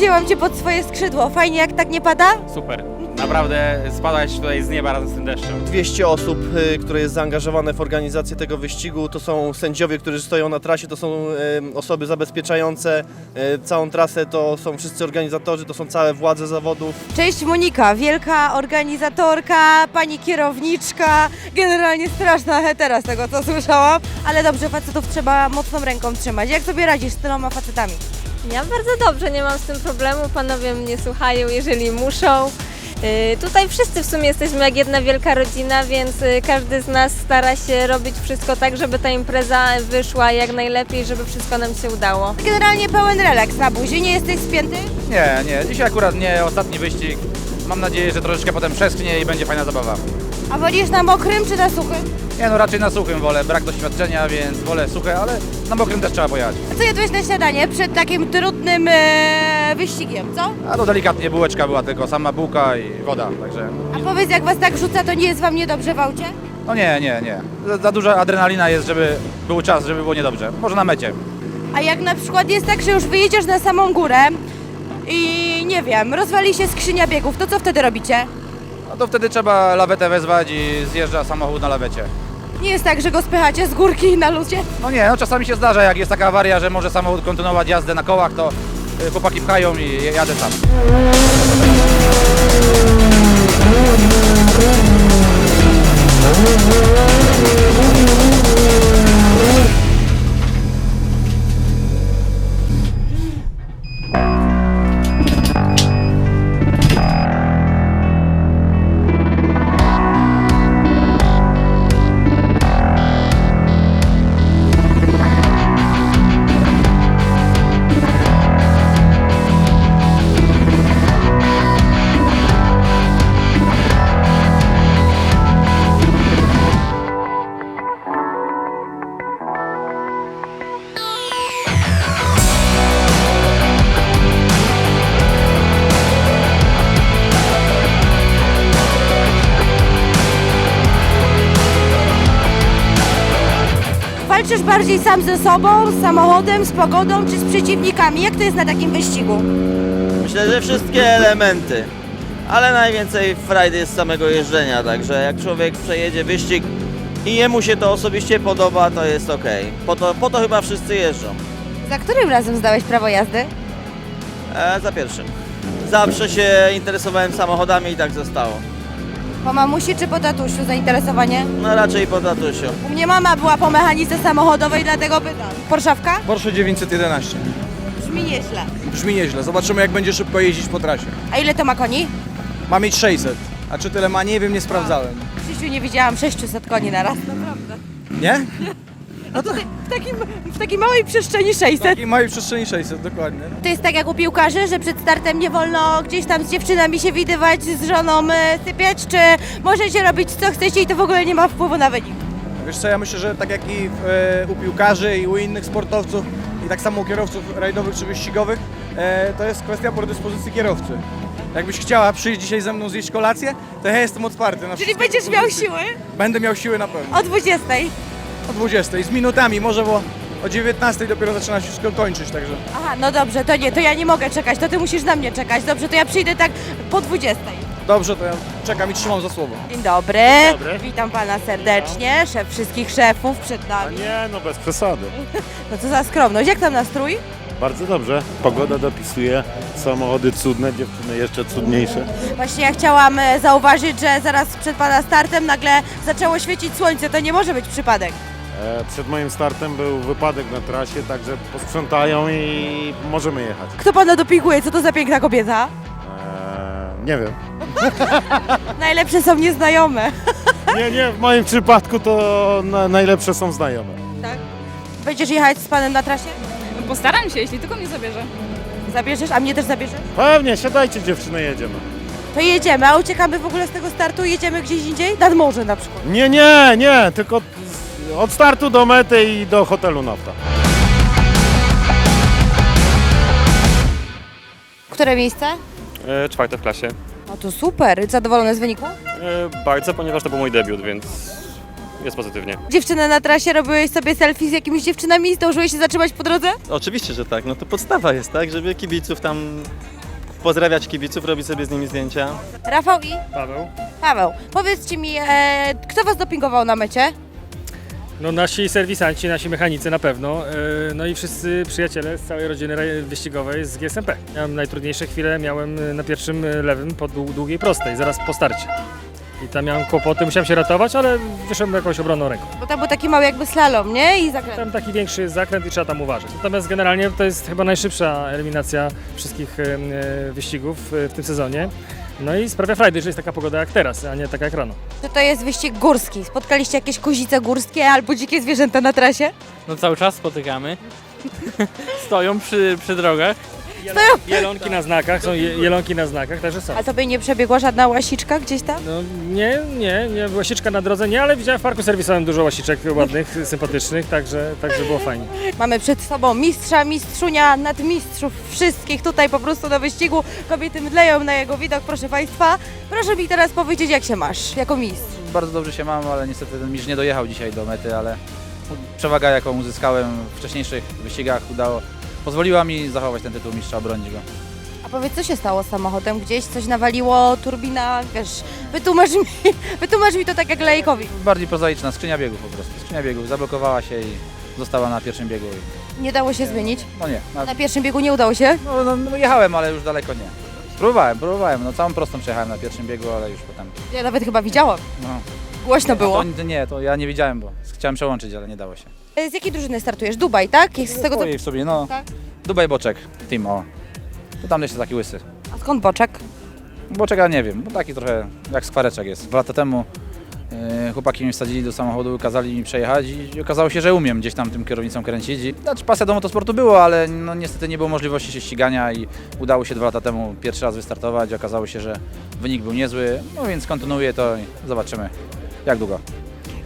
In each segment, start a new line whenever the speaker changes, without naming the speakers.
Cię pod swoje skrzydło. Fajnie jak tak nie pada?
Super. Naprawdę spadać tutaj z nieba razem z tym deszczem.
200 osób, y, które jest zaangażowane w organizację tego wyścigu. To są sędziowie, którzy stoją na trasie, to są y, osoby zabezpieczające y, całą trasę, to są wszyscy organizatorzy, to są całe władze zawodów.
Cześć Monika, wielka organizatorka, pani kierowniczka, generalnie straszna hetera z tego co słyszałam. Ale dobrze, facetów trzeba mocną ręką trzymać. Jak sobie radzisz z tyloma facetami?
Ja bardzo dobrze, nie mam z tym problemu. Panowie mnie słuchają, jeżeli muszą. Yy, Tutaj wszyscy w sumie jesteśmy jak jedna wielka rodzina, więc yy, każdy z nas stara się robić wszystko tak, żeby ta impreza wyszła jak najlepiej, żeby wszystko nam się udało.
Generalnie pełen relaks na buzi, nie jesteś spięty?
Nie, nie, dzisiaj akurat nie, ostatni wyścig. Mam nadzieję, że troszeczkę potem przesknie i będzie fajna zabawa.
A wolisz na mokrym czy na suchym?
Nie no, raczej na suchym wolę, brak doświadczenia, więc wolę suche, ale na mokrym też trzeba pojechać.
A co jadłeś na śniadanie przed takim trudnym e, wyścigiem, co?
A to delikatnie bułeczka była, tylko sama bułka i woda, także...
A powiedz, jak was tak rzuca, to nie jest wam niedobrze w aucie?
No nie, nie, nie. Za, za duża adrenalina jest, żeby był czas, żeby było niedobrze. Może na mecie.
A jak na przykład jest tak, że już wyjedziesz na samą górę i nie wiem, rozwali się skrzynia biegów, to co wtedy robicie?
No to wtedy trzeba lawetę wezwać i zjeżdża samochód na lawecie.
Nie jest tak, że go spychacie z górki na ludzie?
No nie, no czasami się zdarza, jak jest taka awaria, że może samochód kontynuować jazdę na kołach, to y, chłopaki pchają i jadę sam.
Walczysz bardziej sam ze sobą, z samochodem, z pogodą czy z przeciwnikami? Jak to jest na takim wyścigu?
Myślę, że wszystkie elementy, ale najwięcej frajdy jest z samego jeżdżenia, także jak człowiek przejedzie wyścig i jemu się to osobiście podoba, to jest ok. Po to, po to chyba wszyscy jeżdżą.
Za którym razem zdałeś prawo jazdy?
E, za pierwszym. Zawsze się interesowałem samochodami i tak zostało.
Po mamusi czy po tatusiu zainteresowanie?
No raczej po tatusiu.
U mnie mama była po mechanice samochodowej, dlatego pytam. Porszawka?
Porsche 911.
Brzmi nieźle.
Brzmi nieźle. Zobaczymy jak będzie szybko jeździć po trasie.
A ile to ma koni?
Ma mieć 600. A czy tyle ma? Nie wiem, nie sprawdzałem.
W życiu nie widziałam 600 koni na raz.
Nie?
W, takim, w takiej małej przestrzeni 600.
W takiej małej przestrzeni 600, dokładnie.
To jest tak jak u piłkarzy, że przed startem nie wolno gdzieś tam z dziewczynami się widywać, z żoną e, sypiać, czy możecie robić co chcecie i to w ogóle nie ma wpływu na wynik?
Wiesz co, ja myślę, że tak jak i e, u piłkarzy i u innych sportowców i tak samo u kierowców rajdowych czy wyścigowych, e, to jest kwestia predyspozycji kierowcy. Jakbyś chciała przyjść dzisiaj ze mną zjeść kolację, to ja jestem otwarty na
Czyli
wszystkie
będziesz miał
propozycje.
siły
Będę miał siły na pewno.
o 20.
O 20, z minutami, może bo o 19 dopiero zaczyna się wszystko kończyć, także...
Aha, no dobrze, to nie, to ja nie mogę czekać, to ty musisz na mnie czekać. Dobrze, to ja przyjdę tak po 20.
Dobrze, to ja czekam i trzymam za słowo.
Dzień dobry. Witam pana serdecznie, szef wszystkich szefów przed nami.
Nie, no bez przesady.
No co za skromność, jak tam nastrój?
Bardzo dobrze. Pogoda dopisuje. Samochody cudne, dziewczyny jeszcze cudniejsze.
Właśnie ja chciałam e, zauważyć, że zaraz przed pana startem nagle zaczęło świecić słońce, to nie może być przypadek.
E, Przed moim startem był wypadek na trasie, także posprzątają i możemy jechać.
Kto pana dopinguje, co to za piękna kobieta?
E, nie wiem.
Najlepsze są nieznajome.
Nie, nie, w moim przypadku to na, najlepsze są znajome.
Będziesz jechać z panem na trasie?
Postaram się, jeśli tylko mnie zabierze.
Zabierzesz, a mnie też zabierzesz?
Pewnie, siadajcie dziewczyny, jedziemy.
To jedziemy, a uciekamy w ogóle z tego startu, jedziemy gdzieś indziej? Nad morze na przykład.
Nie, nie, nie, tylko od startu do mety i do hotelu nafta.
Które miejsce?
E, czwarte w klasie.
No to super, zadowolony z wyniku?
E, bardzo, ponieważ to był mój debiut, więc jest pozytywnie.
Dziewczyny na trasie, robiłeś sobie selfie z jakimiś dziewczynami, zdążyłeś się zatrzymać po drodze?
Oczywiście, że tak. No to podstawa jest, tak? Żeby kibiców tam
pozdrawiać kibiców, robić sobie z nimi zdjęcia.
Rafał i
Paweł?
Paweł. Powiedzcie mi, e, kto was dopingował na mecie?
No nasi serwisanci, nasi mechanicy na pewno, yy, no i wszyscy przyjaciele z całej rodziny wyścigowej z GSMP. Miałem najtrudniejsze chwile, miałem y, na pierwszym y, lewym po dłu- długiej prostej, zaraz po starcie. I tam miałem kłopoty, musiałem się ratować, ale wyszedłem jakąś obronną ręką.
Bo tam był taki mały jakby slalom, nie? I zakręt.
Tam taki większy zakręt i trzeba tam uważać. Natomiast generalnie to jest chyba najszybsza eliminacja wszystkich wyścigów w tym sezonie. No i sprawia frajdę, że jest taka pogoda jak teraz, a nie taka jak rano.
Czy to jest wyścig górski? Spotkaliście jakieś kozice górskie albo dzikie zwierzęta na trasie?
No cały czas spotykamy. Stoją przy, przy drogach.
Jelonki na znakach, są je, jelonki na znakach, także są.
A tobie nie przebiegła żadna łasiczka gdzieś tam?
No nie, nie, nie, łasiczka na drodze nie, ale widziałem w parku serwisowym dużo łasiczek ładnych, sympatycznych, także, także było fajnie.
Mamy przed sobą mistrza, mistrzunia, nadmistrzów wszystkich tutaj po prostu na wyścigu. Kobiety mdleją na jego widok, proszę Państwa. Proszę mi teraz powiedzieć, jak się masz jako mistrz.
Bardzo dobrze się mam, ale niestety ten mistrz nie dojechał dzisiaj do mety, ale przewaga jaką uzyskałem w wcześniejszych wyścigach udało, pozwoliła mi zachować ten tytuł mistrza, obronić go.
A powiedz, co się stało z samochodem? Gdzieś coś nawaliło, turbina, wiesz, wytłumacz mi, wytłumacz mi to tak jak lejkowi.
Bardziej prozaiczna, skrzynia biegów po prostu. Skrzynia biegów zablokowała się i została na pierwszym biegu. i-
Nie dało się zmienić.
No nie, na,
Na pierwszym biegu nie udało się.
no, no, no jechałem, ale już daleko nie. Próbowałem, próbowałem, no całą prostą przejechałem na pierwszym biegu, ale już potem,
Ja nawet chyba widziałam.
no.
Głośno było.
To, nie, to ja nie widziałem, bo chciałem przełączyć, ale nie dało się.
Z jakiej drużyny startujesz? Dubaj, tak? Jest z tego co...
Ojej w sobie, no.
Tak.
Dubaj Boczek, team, o. To tam jeszcze taki łysy.
A skąd boczek?
Boczek, ja nie wiem, bo taki trochę jak skwareczek jest. Dwa lata temu yy, chłopaki mnie wsadzili do samochodu, kazali mi przejechać i okazało się, że umiem gdzieś tam tym kierownicą kręcić. I, znaczy pasja do motosportu było, ale no, niestety nie było możliwości się ścigania i udało się dwa lata temu pierwszy raz wystartować. Okazało się, że wynik był niezły, no więc kontynuuję to i zobaczymy jak długo.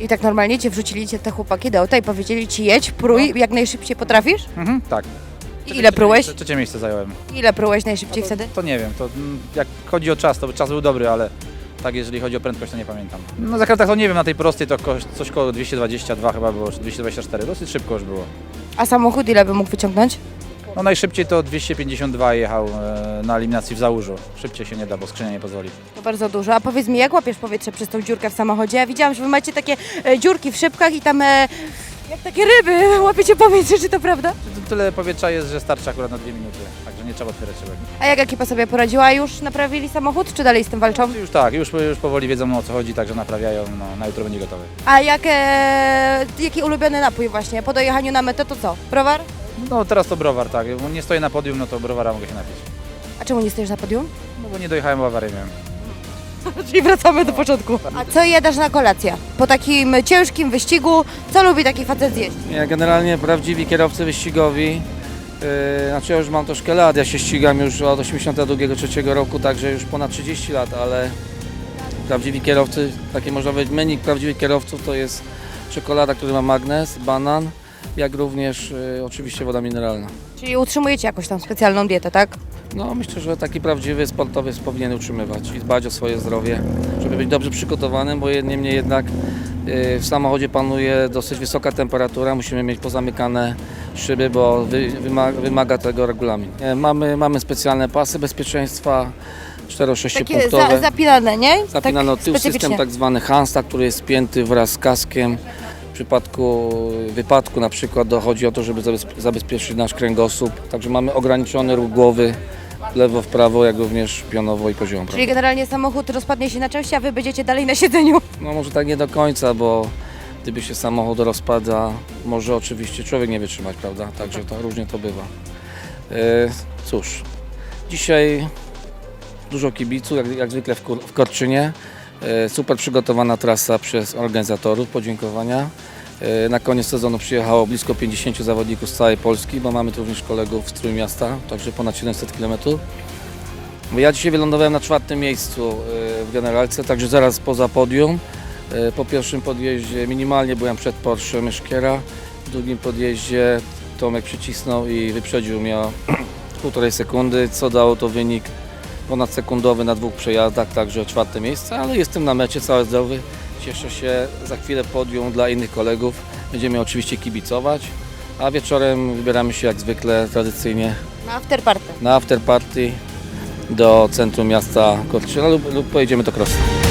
I tak normalnie cię wrzucili cię te chłopaki do auta i powiedzieli ci jedź, prój, jak najszybciej potrafisz?
Mhm, tak.
I ile prułeś?
Trzecie, trzecie miejsce zająłem.
Ile prułeś najszybciej wtedy?
To nie wiem, to mm, jak chodzi o czas, to czas był dobry, ale tak jeżeli chodzi o prędkość, to nie pamiętam. No zakrętach to nie wiem, na tej prostej to coś koło 222 chyba było, czy 224, dosyć szybko już było.
A samochód ile by mógł wyciągnąć?
No najszybciej to 252 jechał e, na eliminacji w Załużu. Szybciej się nie da, bo skrzynia nie pozwoli.
To bardzo dużo. A powiedz mi, jak łapiesz powietrze przez tą dziurkę w samochodzie? Ja widziałam, że wy macie takie e, dziurki w szybkach i tam e, jak takie ryby łapiecie powietrze, czy to prawda?
Tyle powietrza jest, że starczy akurat na dwie minuty, także nie trzeba otwierać szybek.
A jak ekipa sobie poradziła? Już naprawili samochód, czy dalej z tym walczą?
Już tak, już, już powoli wiedzą o co chodzi, także naprawiają, no, na jutro będzie gotowy.
A jak, e, jaki ulubiony napój właśnie? Po dojechaniu na metę to co? Browar?
No teraz to browar, tak, bo nie stoję na podium, no to browara mogę się napić.
A czemu nie stoisz na podium?
No bo nie dojechałem, bo awarię miałem.
Czyli wracamy do początku. A co jadasz na kolację? Po takim ciężkim wyścigu, co lubi taki facet zjeść?
Ja generalnie prawdziwi kierowcy wyścigowi, yy, znaczy ja już mam troszkę lat, ja się ścigam już od 82-3 roku, także już ponad 30 lat, ale prawdziwi kierowcy, takie można powiedzieć menik prawdziwych kierowców to jest czekolada, który ma magnes, banan, jak również yy, oczywiście woda mineralna.
Czyli utrzymujecie jakąś tam specjalną dietę, tak?
No myślę, że taki prawdziwy sportowiec powinien utrzymywać i dbać o swoje zdrowie, żeby być dobrze przygotowanym, bo niemniej jednak y, w samochodzie panuje dosyć wysoka temperatura, musimy mieć pozamykane szyby, bo wy, wymaga, wymaga tego regulamin. E, Mamy, mamy specjalne pasy bezpieczeństwa, 4-6
Takie
punktowe.
za, zapinane, nie?
Zapinano
tak
tył system tak zwany Hansta, który jest spięty wraz z kaskiem. W przypadku wypadku na przykład dochodzi o to, żeby zabez- zabezpieczyć nasz kręgosłup. Także mamy ograniczony ruch głowy lewo, w prawo, jak również pionowo i poziomo.
Czyli generalnie samochód rozpadnie się na części, a wy będziecie dalej na siedzeniu.
No może tak nie do końca, bo gdyby się samochód rozpada, może oczywiście człowiek nie wytrzymać, prawda? Także to różnie to bywa. E, cóż, dzisiaj dużo kibiców, jak, jak zwykle w, Kur- w Korczynie. E, super przygotowana trasa przez organizatorów, podziękowania. E, na koniec sezonu przyjechało blisko 50 zawodników z całej Polski, bo mamy tu również kolegów z Trójmiasta, także ponad 700 km. Ja dzisiaj wylądowałem na czwartym miejscu e, w generalce, także zaraz poza podium. Po pierwszym podjeździe minimalnie byłem przed Porsche Myszkiera, w drugim podjeździe Tomek przycisnął i wyprzedził mnie o półtorej sekundy, co dało to wynik ponadsekundowy na dwóch przejazdach, także czwarte miejsce, ale jestem na mecie cały zdrowy. Cieszę się za chwilę podium dla innych kolegów. Będziemy oczywiście kibicować, a wieczorem wybieramy się jak zwykle tradycyjnie
Na afterparty.
na afterparty do centrum miasta Kortrzyna lub, lub pojedziemy do Krosna.